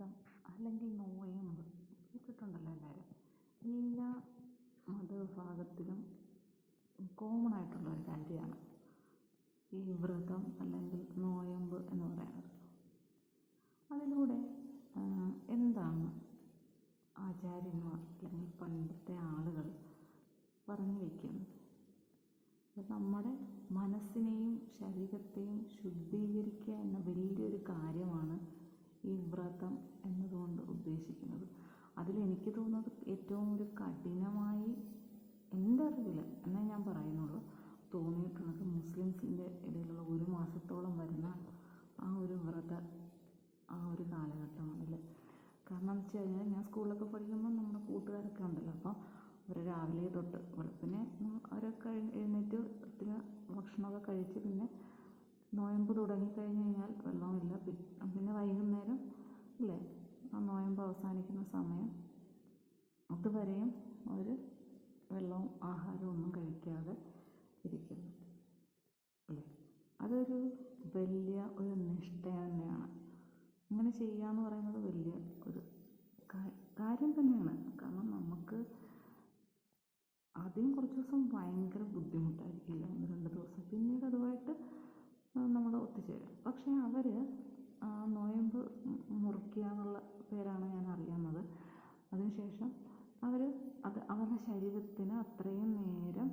വ്രതം അല്ലെങ്കിൽ നോയമ്പ് കേട്ടിട്ടുണ്ടല്ലോ എല്ലാവരും. എല്ലാ മതവിഭാഗത്തിലും കോമൺ ആയിട്ടുള്ള ഒരു കാര്യമാണ് ഈ വ്രതം അല്ലെങ്കിൽ നോയമ്പ് എന്ന് പറയുന്നത്. അതിലൂടെ എന്താണ് ആചാര്യന്മാർ അല്ലെങ്കിൽ പണ്ടത്തെ ആളുകൾ പറഞ്ഞു വയ്ക്കുന്നത് നമ്മുടെ മനസ്സിനെയും ശരീരത്തെയും ശുദ്ധീകരിക്കുക എന്ന വലിയൊരു കാര്യമാണ് ഈ വ്രതം എന്നതുകൊണ്ട് ഉദ്ദേശിക്കുന്നത്. അതിലെനിക്ക് തോന്നുന്നത് ഏറ്റവും ഒരു കഠിനമായി എന്റെ അറിവിൽ എന്നേ ഞാൻ പറയുന്നുള്ളൂ. തോന്നിയിട്ടുള്ളത് മുസ്ലിംസിന്റെ ഇടയിലുള്ള ഒരു മാസത്തോളം വരുന്ന ആ ഒരു വ്രത ആ ഒരു കാലഘട്ടമാണല്ലേ കാരണം എന്ന് വെച്ച് കഴിഞ്ഞാൽ ഞാൻ സ്കൂളിലൊക്കെ പഠിക്കുമ്പോൾ നമ്മുടെ കൂട്ടുകാരൊക്കെ ഉണ്ടല്ലോ. അപ്പം അവർ രാവിലെ തൊട്ട് വെളുപ്പിനെ അവരൊക്കെ കഴിഞ്ഞ് എഴുന്നേറ്റ് ഭക്ഷണമൊക്കെ കഴിച്ച് പിന്നെ നോയമ്പ് തുടങ്ങിക്കഴിഞ്ഞ് കഴിഞ്ഞാൽ വെള്ളമില്ല പിന്നെ വൈകുന്നേരം ഇല്ലേ ആ നോയമ്പ് അവസാനിക്കുന്ന സമയം അതുവരെയും അവർ വെള്ളവും ആഹാരവും ഒന്നും കഴിക്കാതെ ഇരിക്കുന്നു. അല്ലേ? അതൊരു വലിയ ഒരു നിഷ്ഠ തന്നെയാണ്. അങ്ങനെ ചെയ്യുക എന്ന് പറയുന്നത് വലിയ ഒരു കാര്യം തന്നെയാണ്. കാരണം നമുക്ക് ആദ്യം കുറച്ച് ദിവസം ഭയങ്കര ബുദ്ധിമുട്ടായിരിക്കില്ല. ഒന്ന് രണ്ട് ദിവസം. പിന്നീട് അതുമായിട്ട് നമ്മൾ ഒത്തുചേരും പക്ഷേ അവർ നോയമ്പ് മുറിക്കുക എന്നുള്ള പേരാണ് ഞാൻ അറിയുന്നത്. അതിനുശേഷം അവർ അത് അവരുടെ ശരീരത്തിന് അത്രയും നേരം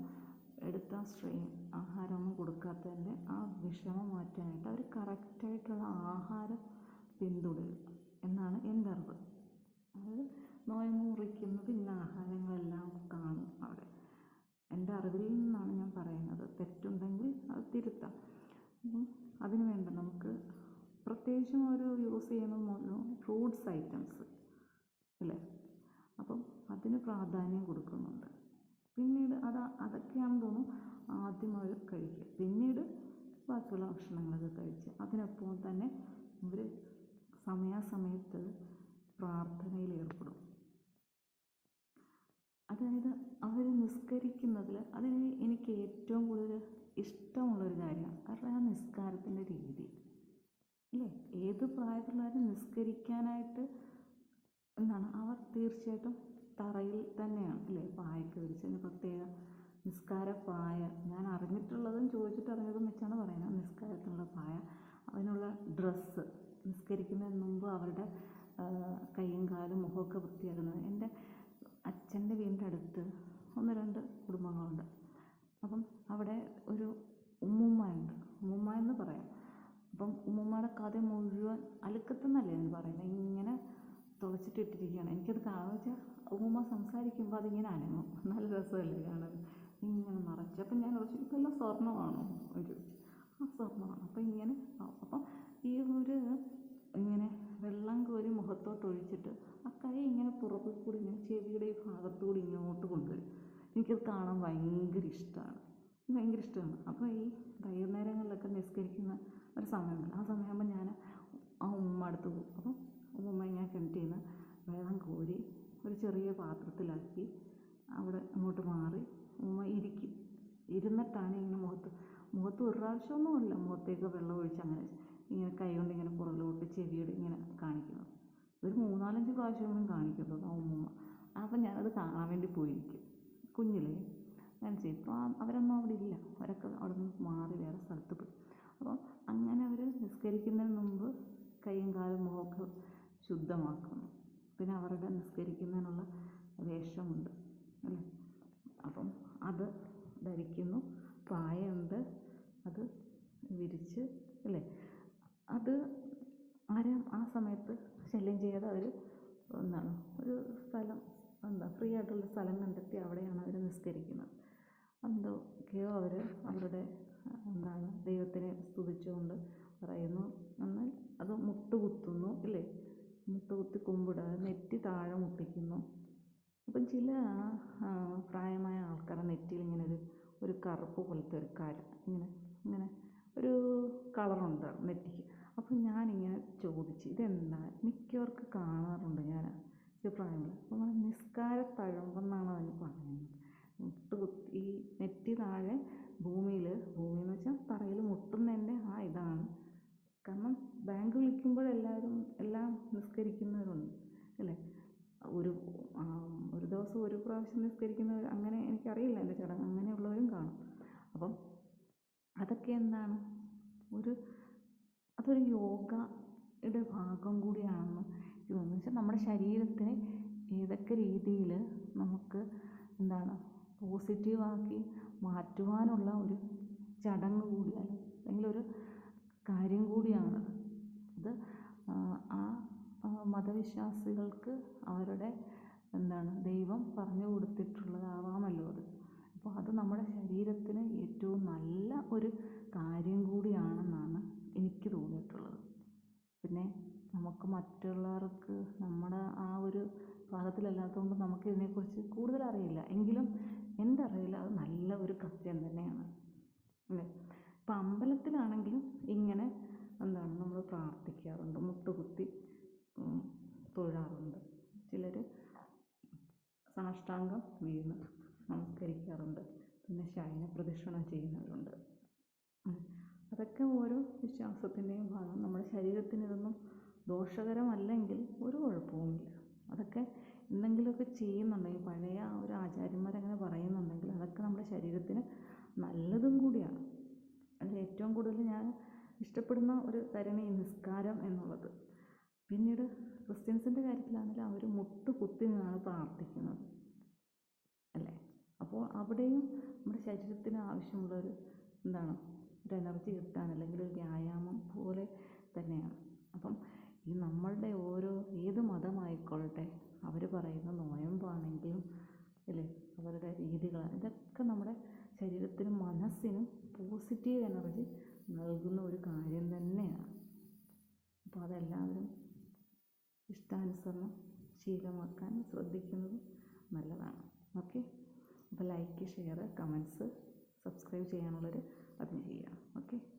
എടുത്ത സ്ട്രെയിൻ ആഹാരമൊന്നും കൊടുക്കാത്തതിന്റെ ആ വിഷമം മാറ്റാനായിട്ട് അവർ കറക്റ്റായിട്ടുള്ള ആഹാരം പിന്തുടരും എന്നാണ് എന്റെ അറിവ്. അതായത് നോയമ്പ് മുറിക്കുന്നത് ഇന്ന ആഹാരങ്ങളെല്ലാം കാണും അവിടെ. എന്റെ അറിവിൽ നിന്നാണ് ഞാൻ പറയുന്നത്. തെറ്റുണ്ടെങ്കിൽ അത് തിരുത്താം. അതിന് വേണ്ട നമുക്ക് പ്രത്യേകിച്ചും അവർ യൂസ് ചെയ്യുന്ന ഫ്രൂട്ട്സ് ഐറ്റംസ് അല്ലേ? അപ്പം അതിന് പ്രാധാന്യം കൊടുക്കുന്നുണ്ട്. പിന്നീട് അത് അതൊക്കെയാണെന്ന് തോന്നുന്നു ആദ്യം അവർ കഴിക്കുക. പിന്നീട് ബാക്കിയുള്ള ഭക്ഷണങ്ങളൊക്കെ കഴിച്ച് അതിനൊപ്പം തന്നെ അവർ സമയാസമയത്ത് പ്രാർത്ഥനയിൽ ഏർപ്പെടും. അതായത് അവർ നിസ്കരിക്കുന്നതിൽ അതിന് എനിക്ക് ഏറ്റവും കൂടുതൽ ഇഷ്ടമുള്ളൊരു കാര്യമാണ്. കാരണം ആ നിസ്കാരത്തിന്റെ രീതി. അല്ലേ? ഏത് പ്രായത്തിലുള്ളവരും നിസ്കരിക്കാനായിട്ട് എന്താണ്? അവർ തീർച്ചയായിട്ടും തറയിൽ തന്നെയാണ്. അല്ലേ? പായൊക്കെ വിരിച്ചതിന് പ്രത്യേക നിസ്കാര പായ. ഞാൻ അറിഞ്ഞിട്ടുള്ളതും ചോദിച്ചിട്ട് അറിഞ്ഞതും വെച്ചാണ് പറയുന്നത്. നിസ്കാരത്തിനുള്ള പായ. അതിനുള്ള ഡ്രസ്സ്. നിസ്കരിക്കുന്നതിന് മുമ്പ് അവരുടെ കൈയും കാലും മുഖമൊക്കെ വൃത്തിയാക്കുന്നത്. എന്റെ അച്ഛന്റെ വീടിന്റെ അടുത്ത് ഒന്ന് രണ്ട് കുടുംബങ്ങളുണ്ട്. അപ്പം അവിടെ ഒരു ഉമ്മുമ്മയുണ്ട്. ഉമ്മുമ്മ എന്ന് പറയാം. അപ്പം ഉമ്മുമ്മയുടെ കഥ മുഴുവൻ അലുക്കത്തെന്നല്ലേ എന്ന് പറയുന്നത്. ഇങ്ങനെ തുളച്ചിട്ടിട്ടിരിക്കുകയാണ് എനിക്കത് കാണുക വെച്ചാൽ ഉമ്മുമ്മ സംസാരിക്കുമ്പോൾ അതിങ്ങനെ അനങ്ങും. നല്ല രസമല്ലേ കാണാൻ. ഇങ്ങനെ മറച്ചു. അപ്പം ഞാൻ ചോദിച്ചു ഇതെല്ലാം സ്വർണമാണോ ഒരു? ആ സ്വർണമാണ്. അപ്പം ഇങ്ങനെ അപ്പം ഈ ഒരു ഇങ്ങനെ വെള്ളം കോരി മുഖത്തോട്ട് ഒഴിച്ചിട്ട് ആ കൈ ഇങ്ങനെ പുറകിൽ കൂടി ഇങ്ങനെ ചെവിയുടെ ഈ ഭാഗത്തുകൂടി ഇങ്ങോട്ട് കൊണ്ടുവരും. എനിക്കത് കാണാൻ ഭയങ്കര ഇഷ്ടമാണ്. ഭയങ്കര ഇഷ്ടമാണ്. അപ്പോൾ ഈ വൈകുന്നേരങ്ങളിലൊക്കെ നിസ്കരിക്കുന്ന ഒരു സമയമുണ്ട് ആ സമയമാകുമ്പോൾ ഞാൻ ആ ഉമ്മ അടുത്ത് പോകും. അപ്പം ഉമ്മ ഞാൻ കിണറ്റിൽ നിന്ന് വെള്ളം കോരി ഒരു ചെറിയ പാത്രത്തിലാക്കി അവിടെ അങ്ങോട്ട് മാറി ഉമ്മ ഇരിക്കും. ഇരുന്നിട്ടാണ് ഇങ്ങനെ മുഖത്ത് മുഖത്ത് ഒരു പ്രാവശ്യമൊന്നുമില്ല മുഖത്തേക്ക് വെള്ളം ഒഴിച്ച് അങ്ങനെ ഇങ്ങനെ കൈ കൊണ്ട് ഇങ്ങനെ പുറകിലോട്ട് ചെവിയുടെ ഇങ്ങനെ കാണിക്കുന്നത്. ഒരു മൂന്നാലഞ്ച് പ്രാവശ്യമെങ്കിലും കാണിക്കുന്നത് ആ ഉമ്മ. അപ്പം ഞാനത് കാണാൻ വേണ്ടി പോയിരിക്കും. കുഞ്ഞിലേ ഞാൻ ഇപ്പോൾ അവരൊന്നും അവിടെ ഇല്ല. അവരൊക്കെ അവിടെ നിന്ന് മാറി വേറെ സ്ഥലത്ത് പോയി. അപ്പോൾ അങ്ങനെ അവർ നിസ്കരിക്കുന്നതിന് മുമ്പ് കൈയും കാലും മുഖമൊക്കെ ശുദ്ധമാക്കുന്നു പിന്നെ അവരുടെ നിസ്കരിക്കുന്നതിനുള്ള വേഷമുണ്ട് അല്ലേ? അപ്പം അത് ധരിക്കുന്നു. പായുണ്ട് അത് വിരിച്ച് അല്ലേ? അത് ആരും ആ സമയത്ത് ശല്യം ചെയ്യാതെ അവർ എന്താണ് ഒരു സ്ഥലം എന്താ ഫ്രീ ആയിട്ടുള്ള സ്ഥലം കണ്ടെത്തി അവിടെയാണ് അവർ നിസ്കരിക്കുന്നത്. എന്തൊക്കെയോ അവർ അവരുടെ എന്താണ് ദൈവത്തിനെ സ്തുതിച്ചുകൊണ്ട് പറയുന്നു. എന്നാൽ അത് മുട്ടുകുത്തുന്നു ഇല്ലേ? മുട്ടുകുത്തി കുമ്പിടുക നെറ്റി താഴെ മുട്ടിക്കുന്നു. അപ്പം ചില പ്രായമായ ആൾക്കാരുടെ നെറ്റിയിൽ ഇങ്ങനെ ഒരു ഒരു കറുപ്പ് പോലത്തെ ഒരു കാര്യം ഇങ്ങനെ ഇങ്ങനെ ഒരു കളറുണ്ട് നെറ്റിക്ക്. അപ്പം ഞാനിങ്ങനെ ചോദിച്ച് ഇതെന്താ? മിക്കവർക്ക് കാണാറുണ്ട് ഞാൻ. ഈ അപ്പോൾ നമ്മൾ നിസ്കാര തഴമ്പെന്നാണ് അതിന് പറയുന്നത്. മുട്ടുകുത്തി ഈ നെറ്റി താഴെ ഭൂമിയിൽ ഭൂമി എന്ന് വെച്ചാൽ തറയിൽ മുട്ടുന്നതിന്റെ ആ ഇതാണ്. കാരണം ബാങ്ക് വിളിക്കുമ്പോൾ എല്ലാവരും എല്ലാം നിസ്കരി നിസ്കരിക്കുന്നവരുണ്ട് അല്ലേ? ഒരു ഒരു ദിവസം ഒരു പ്രാവശ്യം നിസ്കരിക്കുന്നവർ അങ്ങനെ എനിക്കറിയില്ല എന്റെ ചടങ്ങ് അങ്ങനെയുള്ളവരും കാണും. അപ്പം അതൊക്കെ എന്താണ്? ഒരു അതൊരു യോഗയുടെ ഭാഗം കൂടിയാണെന്ന് എന്ന് വെച്ചാൽ നമ്മുടെ ശരീരത്തിനെ ഏതൊക്കെ രീതിയിൽ നമുക്ക് എന്താണ് പോസിറ്റീവാക്കി മാറ്റുവാനുള്ള ഒരു ചടങ്ങ് കൂടിയാണ് അല്ലെങ്കിൽ ഒരു കാര്യം കൂടിയാണ് അത് ആ, മതവിശ്വാസികൾക്ക് അവരുടെ എന്താണ് ദൈവം പറഞ്ഞു കൊടുത്തിട്ടുള്ളതാവാമല്ലോ അത്. അപ്പോൾ അത് നമ്മുടെ ശരീരത്തിന് ഏറ്റവും നല്ല ഒരു കാര്യം കൂടിയാണെന്നാണ് എനിക്ക് തോന്നിയിട്ടുള്ളത്. പിന്നെ നമുക്ക് മറ്റുള്ളവർക്ക് നമ്മുടെ ആ ഒരു ഭാഗത്തിലല്ലാത്തതുകൊണ്ട് നമുക്ക് ഇതിനെക്കുറിച്ച് കൂടുതൽ അറിയില്ല. എങ്കിലും എന്റെ അറിവിൽ അത് നല്ല ഒരു കൃത്യം തന്നെയാണ്. അല്ലേ? ഇപ്പം അമ്പലത്തിലാണെങ്കിലും ഇങ്ങനെ എന്താണ് നമ്മൾ പ്രാർത്ഥിക്കാറുണ്ട്. മുട്ടുകുത്തി തൊഴാറുണ്ട്. ചിലർ സാഷ്ടാംഗം വീണ് നമസ്കരിക്കാറുണ്ട്. പിന്നെ ശയന പ്രദക്ഷിണം ചെയ്യുന്നവരുണ്ട്. അതൊക്കെ ഓരോ വിശ്വാസത്തിന്റെയും ഭാഗം. നമ്മുടെ ശരീരത്തിന് ഇതൊന്നും ദോഷകരമല്ലെങ്കിൽ ഒരു കുഴപ്പവുമില്ല. അതൊക്കെ എന്തെങ്കിലുമൊക്കെ ചെയ്യുന്നുണ്ടെങ്കിൽ പഴയ ആ ഒരു ആചാര്യന്മാരങ്ങനെ പറയുന്നുണ്ടെങ്കിൽ അതൊക്കെ നമ്മുടെ ശരീരത്തിന് നല്ലതും കൂടിയാണ്. അതിൽ ഏറ്റവും കൂടുതൽ ഞാൻ ഇഷ്ടപ്പെടുന്ന ഒരു കാര്യമാണ് ഈ നിസ്കാരം എന്നുള്ളത്. പിന്നീട് ക്രിസ്ത്യൻസിന്റെ കാര്യത്തിലാണെങ്കിൽ അവർ മുട്ട് കുത്തി നിന്നാണ് പ്രാർത്ഥിക്കുന്നത്. അല്ലേ? അപ്പോൾ അവിടെയും നമ്മുടെ ശരീരത്തിന് ആവശ്യമുള്ളൊരു എന്താണ്? ഒരു എനർജി കിട്ടാൻ അല്ലെങ്കിൽ ഒരു വ്യായാമം പോലെ തന്നെയാണ്. അപ്പം ഈ നമ്മളുടെ ഓരോ ഏത് മതമായിക്കൊള്ളട്ടെ അവർ പറയുന്ന നോയമ്പാണെങ്കിലും അല്ലേ? അവരുടെ രീതികൾ ഇതൊക്കെ നമ്മുടെ ശരീരത്തിനും മനസ്സിനും പോസിറ്റീവ് എനർജി നൽകുന്ന ഒരു കാര്യം തന്നെയാണ്. അപ്പോൾ അതെല്ലാവരും ഇഷ്ടാനുസരണം ശീലമാക്കാൻ ശ്രദ്ധിക്കുന്നത് നല്ലതാണ്. ഓക്കെ? അപ്പോൾ ലൈക്ക് ഷെയർ കമൻസ് സബ്സ്ക്രൈബ് ചെയ്യാനുള്ളവർ അതും ചെയ്യുക ഓക്കെ?